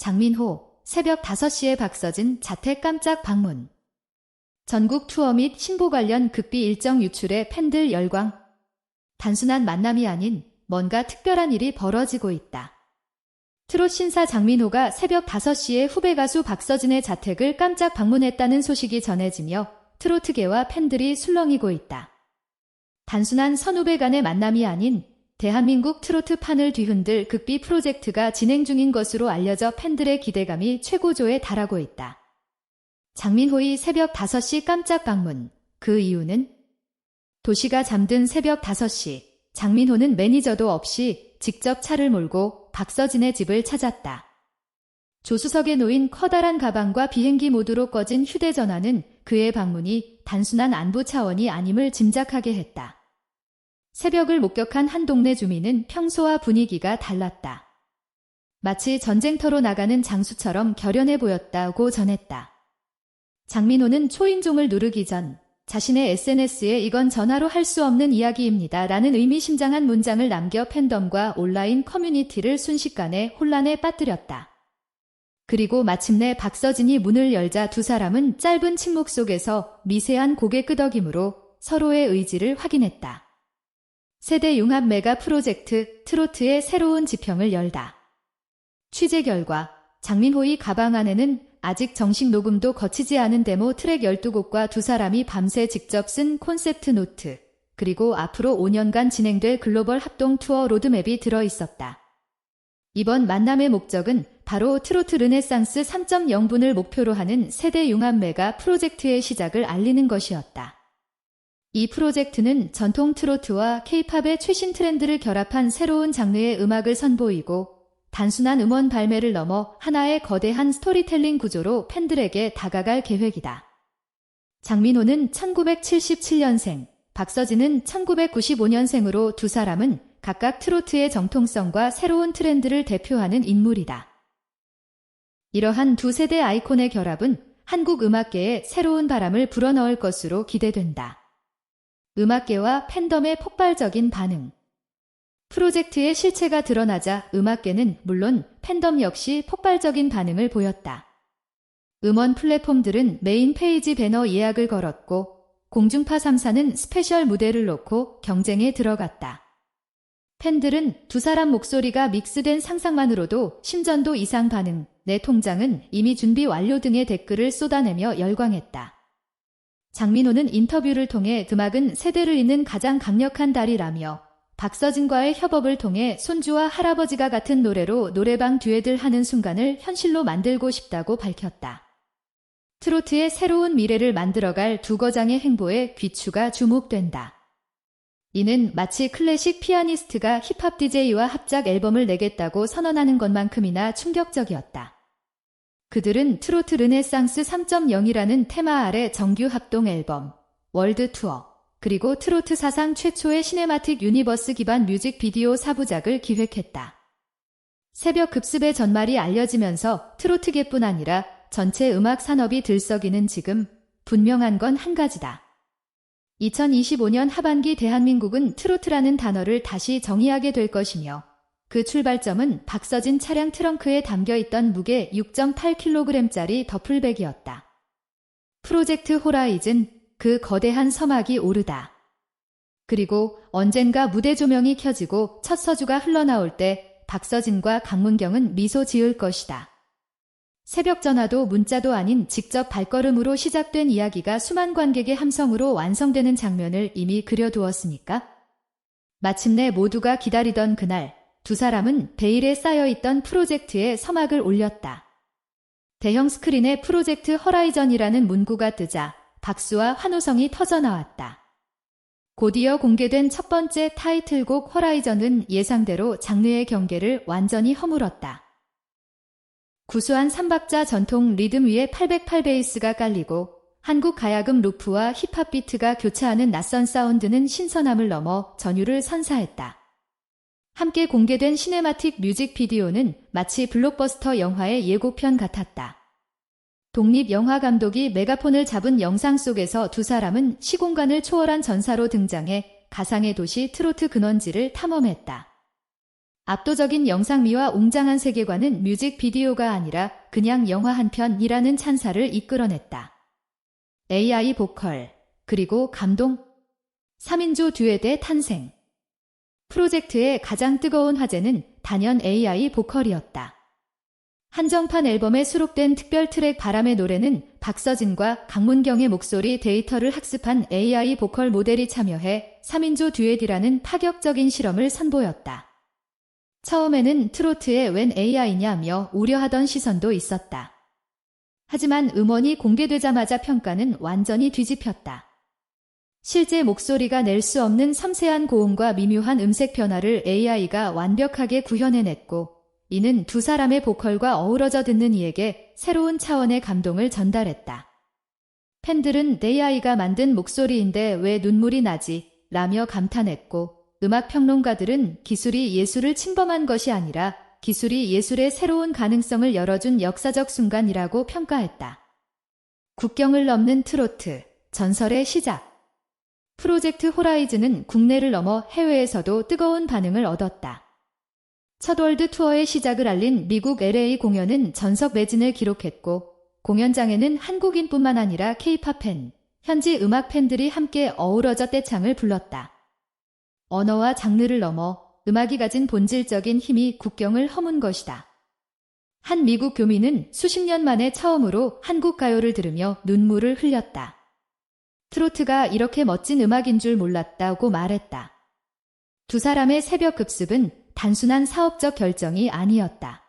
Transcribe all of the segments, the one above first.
장민호, 새벽 5시에 박서진 자택 깜짝 방문. 전국 투어 및 신보 관련 극비 일정 유출에 팬들 열광. 단순한 만남이 아닌 뭔가 특별한 일이 벌어지고 있다. 트롯 신사 장민호가 새벽 5시에 후배 가수 박서진의 자택을 깜짝 방문했다는 소식이 전해지며 트로트계와 팬들이 술렁이고 있다. 단순한 선후배 간의 만남이 아닌 대한민국 트로트 판을 뒤흔들 극비 프로젝트가 진행 중인 것으로 알려져 팬들의 기대감이 최고조에 달하고 있다. 장민호의 새벽 5시 깜짝 방문. 그 이유는 도시가 잠든 새벽 5시 장민호는 매니저도 없이 직접 차를 몰고 박서진의 집을 찾았다. 조수석에 놓인 커다란 가방과 비행기 모드로 꺼진 휴대전화는 그의 방문이 단순한 안부 차원이 아님을 짐작하게 했다. 새벽을 목격한 한 동네 주민은 평소와 분위기가 달랐다. 마치 전쟁터로 나가는 장수처럼 결연해 보였다고 전했다. 장민호는 초인종을 누르기 전 자신의 SNS에 이건 전화로 할 수 없는 이야기입니다. 라는 의미심장한 문장을 남겨 팬덤과 온라인 커뮤니티를 순식간에 혼란에 빠뜨렸다. 그리고 마침내 박서진이 문을 열자 두 사람은 짧은 침묵 속에서 미세한 고개 끄덕임으로 서로의 의지를 확인했다. 세대 융합 메가 프로젝트 트로트의 새로운 지평을 열다. 취재 결과 장민호의 가방 안에는 아직 정식 녹음도 거치지 않은 데모 트랙 12곡과 두 사람이 밤새 직접 쓴 콘셉트 노트, 그리고 앞으로 5년간 진행될 글로벌 합동 투어 로드맵이 들어 있었다. 이번 만남의 목적은 바로 트로트 르네상스 3.0분을 목표로 하는 세대 융합 메가 프로젝트의 시작을 알리는 것이었다. 이 프로젝트는 전통 트로트와 케이팝의 최신 트렌드를 결합한 새로운 장르의 음악을 선보이고 단순한 음원 발매를 넘어 하나의 거대한 스토리텔링 구조로 팬들에게 다가갈 계획이다. 장민호는 1977년생, 박서진은 1995년생으로 두 사람은 각각 트로트의 정통성과 새로운 트렌드를 대표하는 인물이다. 이러한 두 세대 아이콘의 결합은 한국 음악계에 새로운 바람을 불어넣을 것으로 기대된다. 음악계와 팬덤의 폭발적인 반응. 프로젝트의 실체가 드러나자 음악계는 물론 팬덤 역시 폭발적인 반응을 보였다. 음원 플랫폼들은 메인 페이지 배너 예약을 걸었고 공중파 3사는 스페셜 무대를 놓고 경쟁에 들어갔다. 팬들은 두 사람 목소리가 믹스된 상상만으로도 심전도 이상 반응, 내 통장은 이미 준비 완료 등의 댓글을 쏟아내며 열광했다. 장민호는 인터뷰를 통해 음악은 세대를 잇는 가장 강력한 달이라며 박서진과의 협업을 통해 손주와 할아버지가 같은 노래로 노래방 듀엣을 하는 순간을 현실로 만들고 싶다고 밝혔다. 트로트의 새로운 미래를 만들어갈 두 거장의 행보에 귀추가 주목된다. 이는 마치 클래식 피아니스트가 힙합 DJ와 합작 앨범을 내겠다고 선언하는 것만큼이나 충격적이었다. 그들은 트로트 르네상스 3.0이라는 테마 아래 정규 합동 앨범, 월드 투어, 그리고 트로트 사상 최초의 시네마틱 유니버스 기반 뮤직비디오 4부작을 기획했다. 새벽 급습의 전말이 알려지면서 트로트계뿐 아니라 전체 음악 산업이 들썩이는 지금 분명한 건 한 가지다. 2025년 하반기 대한민국은 트로트라는 단어를 다시 정의하게 될 것이며 그 출발점은 박서진 차량 트렁크에 담겨 있던 무게 6.8kg짜리 더플백이었다. 프로젝트 호라이즌, 그 거대한 서막이 오르다. 그리고 언젠가 무대 조명이 켜지고 첫 서주가 흘러나올 때 박서진과 강문경은 미소 지을 것이다. 새벽 전화도 문자도 아닌 직접 발걸음으로 시작된 이야기가 수만 관객의 함성으로 완성되는 장면을 이미 그려두었으니까? 마침내 모두가 기다리던 그날, 두 사람은 베일에 쌓여있던 프로젝트에 서막을 올렸다. 대형 스크린에 프로젝트 허라이전이라는 문구가 뜨자 박수와 환호성이 터져나왔다. 곧이어 공개된 첫 번째 타이틀곡 허라이전은 예상대로 장르의 경계를 완전히 허물었다. 구수한 3박자 전통 리듬 위에 808 베이스가 깔리고 한국 가야금 루프와 힙합 비트가 교차하는 낯선 사운드는 신선함을 넘어 전율을 선사했다. 함께 공개된 시네마틱 뮤직비디오는 마치 블록버스터 영화의 예고편 같았다. 독립영화 감독이 메가폰을 잡은 영상 속에서 두 사람은 시공간을 초월한 전사로 등장해 가상의 도시 트로트 근원지를 탐험했다. 압도적인 영상미와 웅장한 세계관은 뮤직비디오가 아니라 그냥 영화 한 편이라는 찬사를 이끌어냈다. AI 보컬, 그리고 감동, 3인조 듀엣의 탄생. 프로젝트의 가장 뜨거운 화제는 단연 AI 보컬이었다. 한정판 앨범에 수록된 특별 트랙 바람의 노래는 박서진과 강문경의 목소리 데이터를 학습한 AI 보컬 모델이 참여해 3인조 듀엣이라는 파격적인 실험을 선보였다. 처음에는 트로트에 웬 AI냐며 우려하던 시선도 있었다. 하지만 음원이 공개되자마자 평가는 완전히 뒤집혔다. 실제 목소리가 낼 수 없는 섬세한 고음과 미묘한 음색 변화를 AI가 완벽하게 구현해냈고, 이는 두 사람의 보컬과 어우러져 듣는 이에게 새로운 차원의 감동을 전달했다. 팬들은 내 아이가 만든 목소리인데 왜 눈물이 나지? 라며 감탄했고, 음악 평론가들은 기술이 예술을 침범한 것이 아니라 기술이 예술의 새로운 가능성을 열어준 역사적 순간이라고 평가했다. 국경을 넘는 트로트, 전설의 시작. 프로젝트 호라이즌은 국내를 넘어 해외에서도 뜨거운 반응을 얻었다. 첫 월드 투어의 시작을 알린 미국 LA 공연은 전석 매진을 기록했고 공연장에는 한국인뿐만 아니라 케이팝 팬, 현지 음악 팬들이 함께 어우러져 떼창을 불렀다. 언어와 장르를 넘어 음악이 가진 본질적인 힘이 국경을 허문 것이다. 한 미국 교민은 수십 년 만에 처음으로 한국 가요를 들으며 눈물을 흘렸다. 트로트가 이렇게 멋진 음악인 줄 몰랐다고 말했다. 두 사람의 새벽 급습은 단순한 사업적 결정이 아니었다.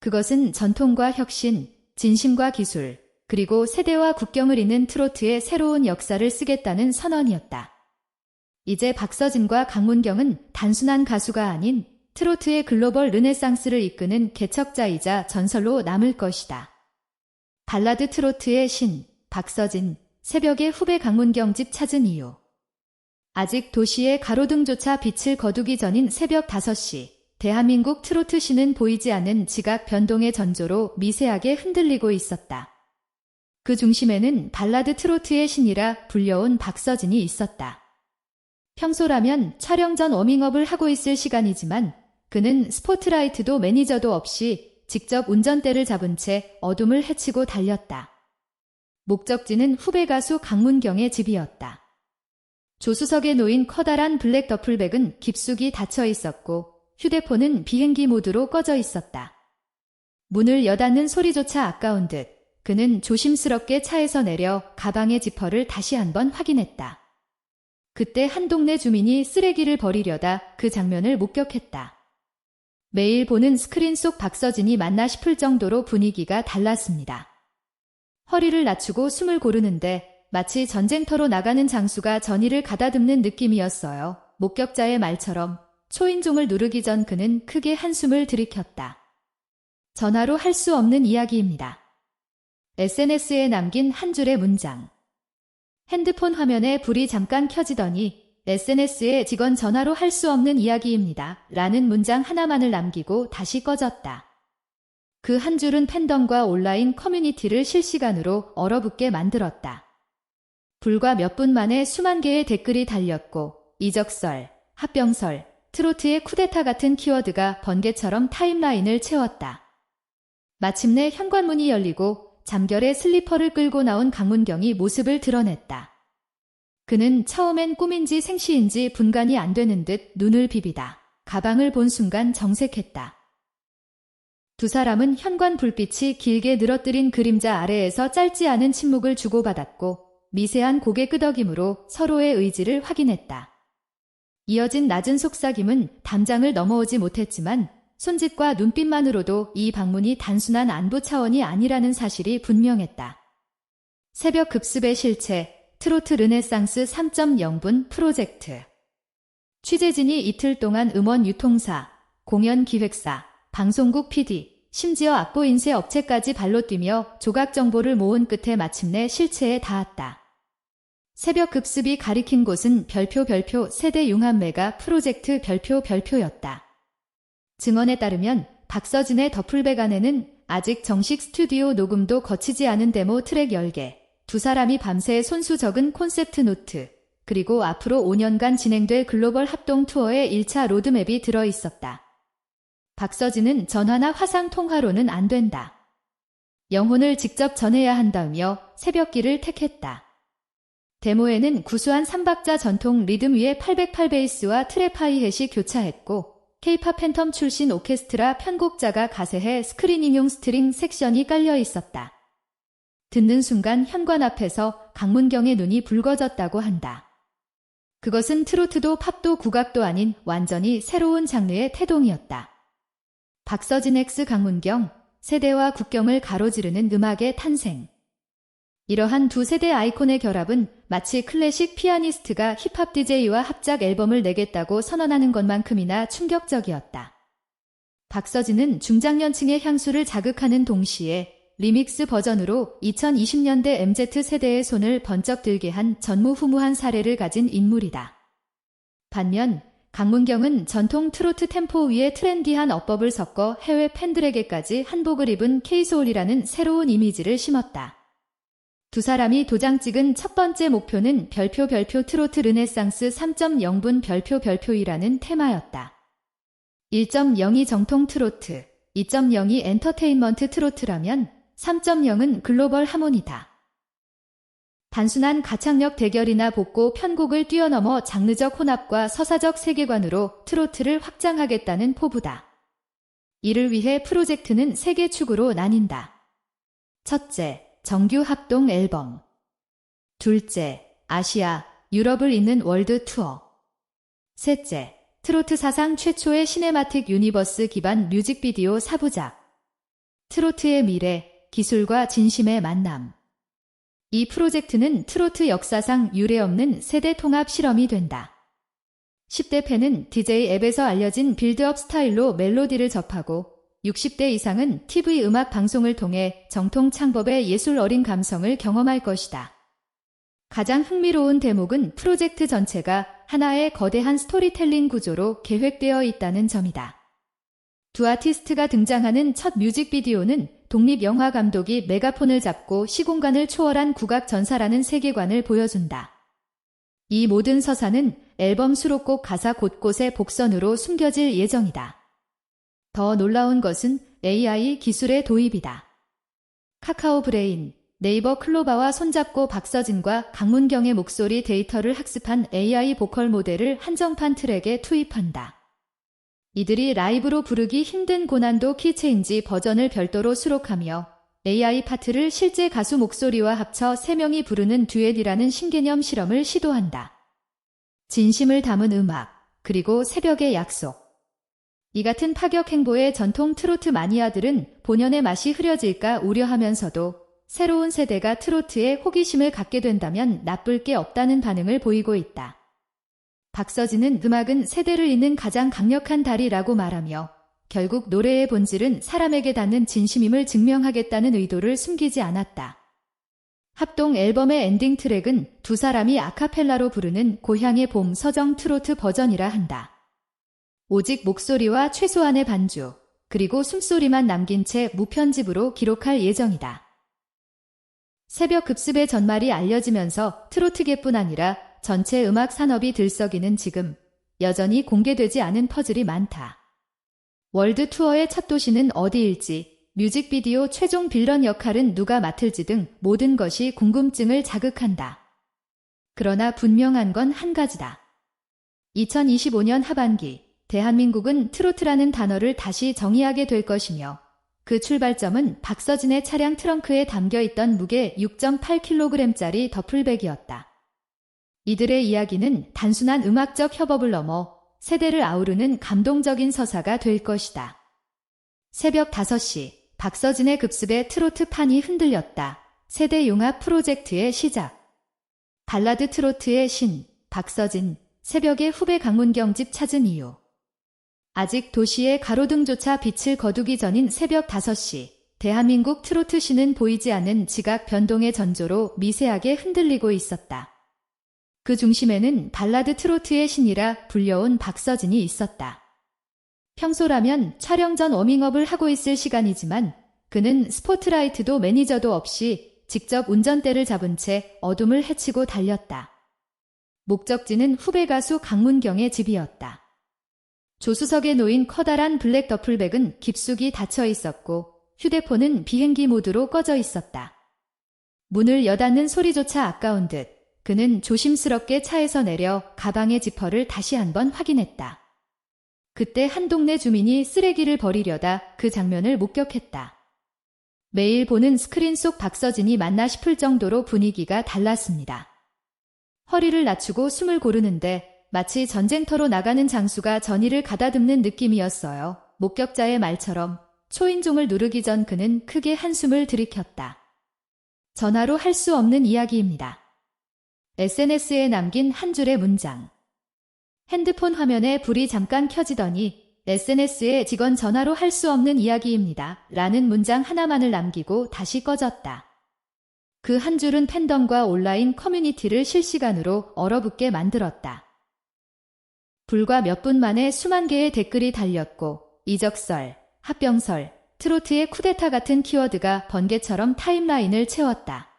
그것은 전통과 혁신, 진심과 기술, 그리고 세대와 국경을 잇는 트로트의 새로운 역사를 쓰겠다는 선언이었다. 이제 박서진과 강문경은 단순한 가수가 아닌 트로트의 글로벌 르네상스를 이끄는 개척자이자 전설로 남을 것이다. 발라드 트로트의 신, 박서진, 새벽에 후배 강문경 집 찾은 이유. 아직 도시의 가로등조차 빛을 거두기 전인 새벽 5시, 대한민국 트로트 신은 보이지 않는 지각 변동의 전조로 미세하게 흔들리고 있었다. 그 중심에는 발라드 트로트의 신이라 불려온 박서진이 있었다. 평소라면 촬영 전 워밍업을 하고 있을 시간이지만 그는 스포트라이트도 매니저도 없이 직접 운전대를 잡은 채 어둠을 헤치고 달렸다. 목적지는 후배 가수 강문경의 집이었다. 조수석에 놓인 커다란 블랙 더플백은 깊숙이 닫혀 있었고 휴대폰은 비행기 모드로 꺼져 있었다. 문을 여닫는 소리조차 아까운 듯 그는 조심스럽게 차에서 내려 가방의 지퍼를 다시 한번 확인했다. 그때 한 동네 주민이 쓰레기를 버리려다 그 장면을 목격했다. 매일 보는 스크린 속 박서진이 맞나 싶을 정도로 분위기가 달랐습니다. 허리를 낮추고 숨을 고르는데 마치 전쟁터로 나가는 장수가 전의를 가다듬는 느낌이었어요. 목격자의 말처럼 초인종을 누르기 전 그는 크게 한숨을 들이켰다. 전화로 할 수 없는 이야기입니다. SNS에 남긴 한 줄의 문장. 핸드폰 화면에 불이 잠깐 켜지더니 SNS에 직원 전화로 할 수 없는 이야기입니다. 라는 문장 하나만을 남기고 다시 꺼졌다. 그 한 줄은 팬덤과 온라인 커뮤니티를 실시간으로 얼어붙게 만들었다. 불과 몇 분 만에 수만 개의 댓글이 달렸고 이적설, 합병설, 트로트의 쿠데타 같은 키워드가 번개처럼 타임라인을 채웠다. 마침내 현관문이 열리고 잠결에 슬리퍼를 끌고 나온 강문경이 모습을 드러냈다. 그는 처음엔 꿈인지 생시인지 분간이 안 되는 듯 눈을 비비다. 가방을 본 순간 정색했다. 두 사람은 현관 불빛이 길게 늘어뜨린 그림자 아래에서 짧지 않은 침묵을 주고받았고 미세한 고개 끄덕임으로 서로의 의지를 확인했다. 이어진 낮은 속삭임은 담장을 넘어오지 못했지만 손짓과 눈빛만으로도 이 방문이 단순한 안부 차원이 아니라는 사실이 분명했다. 새벽 급습의 실체, 트로트 르네상스 3.0분 프로젝트. 취재진이 이틀 동안 음원 유통사, 공연 기획사, 방송국 PD, 심지어 악보 인쇄 업체까지 발로 뛰며 조각 정보를 모은 끝에 마침내 실체에 닿았다. 새벽 급습이 가리킨 곳은 별표 별표 세대 융합매가 프로젝트 별표 별표였다. 증언에 따르면 박서진의 더플백 안에는 아직 정식 스튜디오 녹음도 거치지 않은 데모 트랙 10개, 두 사람이 밤새 손수 적은 콘셉트 노트, 그리고 앞으로 5년간 진행될 글로벌 합동 투어의 1차 로드맵이 들어 있었다. 박서진은 전화나 화상 통화로는 안 된다. 영혼을 직접 전해야 한다며 새벽길을 택했다. 데모에는 구수한 3박자 전통 리듬 위에 808 베이스와 트랩 하이햇이 교차했고 케이팝 팬텀 출신 오케스트라 편곡자가 가세해 스크리닝용 스트링 섹션이 깔려 있었다. 듣는 순간 현관 앞에서 강문경의 눈이 붉어졌다고 한다. 그것은 트로트도 팝도 국악도 아닌 완전히 새로운 장르의 태동이었다. 박서진 엑스 강문경, 세대와 국경을 가로지르는 음악의 탄생. 이러한 두 세대 아이콘의 결합은 마치 클래식 피아니스트가 힙합 DJ와 합작 앨범을 내겠다고 선언하는 것만큼이나 충격적이었다. 박서진은 중장년층의 향수를 자극하는 동시에 리믹스 버전으로 2020년대 MZ세대의 손을 번쩍 들게 한 전무후무한 사례를 가진 인물이다. 반면 강문경은 전통 트로트 템포 위에 트렌디한 어법을 섞어 해외 팬들에게까지 한복을 입은 케이소울이라는 새로운 이미지를 심었다. 두 사람이 도장 찍은 첫 번째 목표는 별표 별표 트로트 르네상스 3.0분 별표 별표이라는 테마였다. 1.0이 정통 트로트, 2.0이 엔터테인먼트 트로트라면 3.0은 글로벌 하모니다. 단순한 가창력 대결이나 복고 편곡을 뛰어넘어 장르적 혼합과 서사적 세계관으로 트로트를 확장하겠다는 포부다. 이를 위해 프로젝트는 세 개 축으로 나뉜다. 첫째, 정규 합동 앨범. 둘째, 아시아, 유럽을 잇는 월드 투어. 셋째, 트로트 사상 최초의 시네마틱 유니버스 기반 뮤직비디오 4부작. 트로트의 미래, 기술과 진심의 만남. 이 프로젝트는 트로트 역사상 유례없는 세대 통합 실험이 된다. 10대 팬은 DJ 앱에서 알려진 빌드업 스타일로 멜로디를 접하고 60대 이상은 TV 음악 방송을 통해 정통 창법의 예술 어린 감성을 경험할 것이다. 가장 흥미로운 대목은 프로젝트 전체가 하나의 거대한 스토리텔링 구조로 계획되어 있다는 점이다. 두 아티스트가 등장하는 첫 뮤직비디오는 독립영화 감독이 메가폰을 잡고 시공간을 초월한 국악 전사라는 세계관을 보여준다. 이 모든 서사는 앨범 수록곡 가사 곳곳에 복선으로 숨겨질 예정이다. 더 놀라운 것은 AI 기술의 도입이다. 카카오 브레인, 네이버 클로바와 손잡고 박서진과 강문경의 목소리 데이터를 학습한 AI 보컬 모델을 한정판 트랙에 투입한다. 이들이 라이브로 부르기 힘든 고난도 키체인지 버전을 별도로 수록하며 AI 파트를 실제 가수 목소리와 합쳐 3명이 부르는 듀엣이라는 신개념 실험을 시도한다. 진심을 담은 음악, 그리고 새벽의 약속. 이 같은 파격 행보에 전통 트로트 마니아들은 본연의 맛이 흐려질까 우려하면서도 새로운 세대가 트로트에 호기심을 갖게 된다면 나쁠 게 없다는 반응을 보이고 있다. 박서진은 음악은 세대를 잇는 가장 강력한 다리라고 말하며 결국 노래의 본질은 사람에게 닿는 진심임을 증명하겠다는 의도를 숨기지 않았다. 합동 앨범의 엔딩 트랙은 두 사람이 아카펠라로 부르는 고향의 봄 서정 트로트 버전이라 한다. 오직 목소리와 최소한의 반주, 그리고 숨소리만 남긴 채 무편집으로 기록할 예정이다. 새벽 급습의 전말이 알려지면서 트로트계뿐 아니라 전체 음악 산업이 들썩이는 지금 여전히 공개되지 않은 퍼즐이 많다. 월드 투어의 첫 도시는 어디일지, 뮤직비디오 최종 빌런 역할은 누가 맡을지 등 모든 것이 궁금증을 자극한다. 그러나 분명한 건 한 가지다. 2025년 하반기, 대한민국은 트로트라는 단어를 다시 정의하게 될 것이며, 그 출발점은 박서진의 차량 트렁크에 담겨 있던 무게 6.8kg짜리 더플백이었다. 이들의 이야기는 단순한 음악적 협업을 넘어 세대를 아우르는 감동적인 서사가 될 것이다. 새벽 5시 박서진의 급습에 트로트 판이 흔들렸다. 세대 융합 프로젝트의 시작. 발라드 트로트의 신, 박서진, 새벽에 후배 강문경 집 찾은 이유. 아직 도시의 가로등조차 빛을 거두기 전인 새벽 5시, 대한민국 트로트 신은 보이지 않는 지각 변동의 전조로 미세하게 흔들리고 있었다. 그 중심에는 발라드 트로트의 신이라 불려온 박서진이 있었다. 평소라면 촬영 전 워밍업을 하고 있을 시간이지만 그는 스포트라이트도 매니저도 없이 직접 운전대를 잡은 채 어둠을 헤치고 달렸다. 목적지는 후배 가수 강문경의 집이었다. 조수석에 놓인 커다란 블랙 더플백은 깊숙이 닫혀 있었고 휴대폰은 비행기 모드로 꺼져 있었다. 문을 여닫는 소리조차 아까운 듯 그는 조심스럽게 차에서 내려 가방의 지퍼를 다시 한번 확인했다. 그때 한 동네 주민이 쓰레기를 버리려다 그 장면을 목격했다. 매일 보는 스크린 속 박서진이 맞나 싶을 정도로 분위기가 달랐습니다. 허리를 낮추고 숨을 고르는데 마치 전쟁터로 나가는 장수가 전의를 가다듬는 느낌이었어요. 목격자의 말처럼 초인종을 누르기 전 그는 크게 한숨을 들이켰다. 전화로 할 수 없는 이야기입니다. SNS에 남긴 한 줄의 문장. 핸드폰 화면에 불이 잠깐 켜지더니 SNS에 직원 전화로 할 수 없는 이야기입니다. 라는 문장 하나만을 남기고 다시 꺼졌다. 그 한 줄은 팬덤과 온라인 커뮤니티를 실시간으로 얼어붙게 만들었다. 불과 몇 분 만에 수만 개의 댓글이 달렸고 이적설, 합병설, 트로트의 쿠데타 같은 키워드가 번개처럼 타임라인을 채웠다.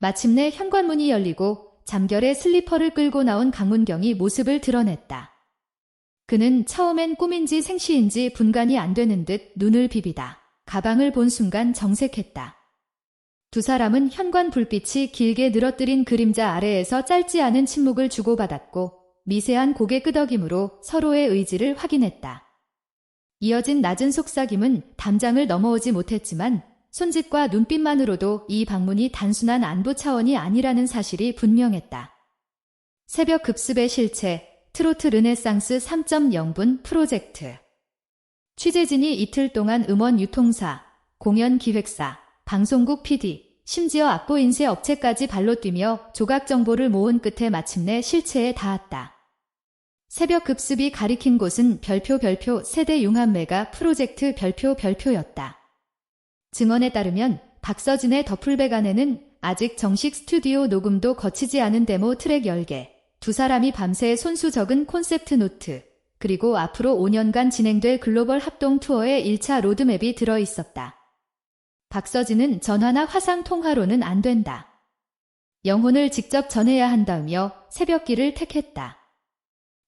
마침내 현관문이 열리고 잠결에 슬리퍼를 끌고 나온 강문경이 모습을 드러냈다. 그는 처음엔 꿈인지 생시인지 분간이 안 되는 듯 눈을 비비다. 가방을 본 순간 정색했다. 두 사람은 현관 불빛이 길게 늘어뜨린 그림자 아래에서 짧지 않은 침묵을 주고받았고 미세한 고개 끄덕임으로 서로의 의지를 확인했다. 이어진 낮은 속삭임은 담장을 넘어오지 못했지만 손짓과 눈빛만으로도 이 방문이 단순한 안부 차원이 아니라는 사실이 분명했다. 새벽 급습의 실체, 트로트 르네상스 3.0분 프로젝트. 취재진이 이틀 동안 음원 유통사, 공연 기획사, 방송국 PD, 심지어 악보 인쇄 업체까지 발로 뛰며 조각 정보를 모은 끝에 마침내 실체에 닿았다. 새벽 급습이 가리킨 곳은 별표 별표 세대 융합매가 프로젝트 별표 별표였다. 증언에 따르면 박서진의 더플백 안에는 아직 정식 스튜디오 녹음도 거치지 않은 데모 트랙 10개, 두 사람이 밤새 손수 적은 콘셉트 노트, 그리고 앞으로 5년간 진행될 글로벌 합동 투어의 1차 로드맵이 들어 있었다. 박서진은 전화나 화상 통화로는 안 된다. 영혼을 직접 전해야 한다며 새벽길을 택했다.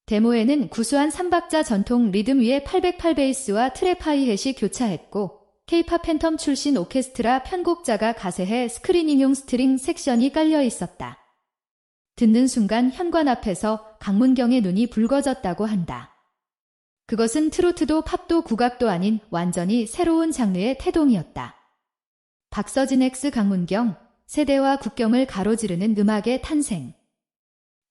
데모에는 구수한 3박자 전통 리듬 위에 808 베이스와 트랩 하이햇이 교차했고 케이팝 팬텀 출신 오케스트라 편곡자가 가세해 스크리닝용 스트링 섹션이 깔려 있었다. 듣는 순간 현관 앞에서 강문경의 눈이 붉어졌다고 한다. 그것은 트로트도 팝도 국악도 아닌 완전히 새로운 장르의 태동이었다. 박서진 엑스 강문경, 세대와 국경을 가로지르는 음악의 탄생.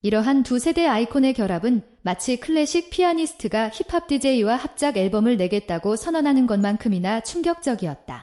이러한 두 세대 아이콘의 결합은 마치 클래식 피아니스트가 힙합 DJ와 합작 앨범을 내겠다고 선언하는 것만큼이나 충격적이었다.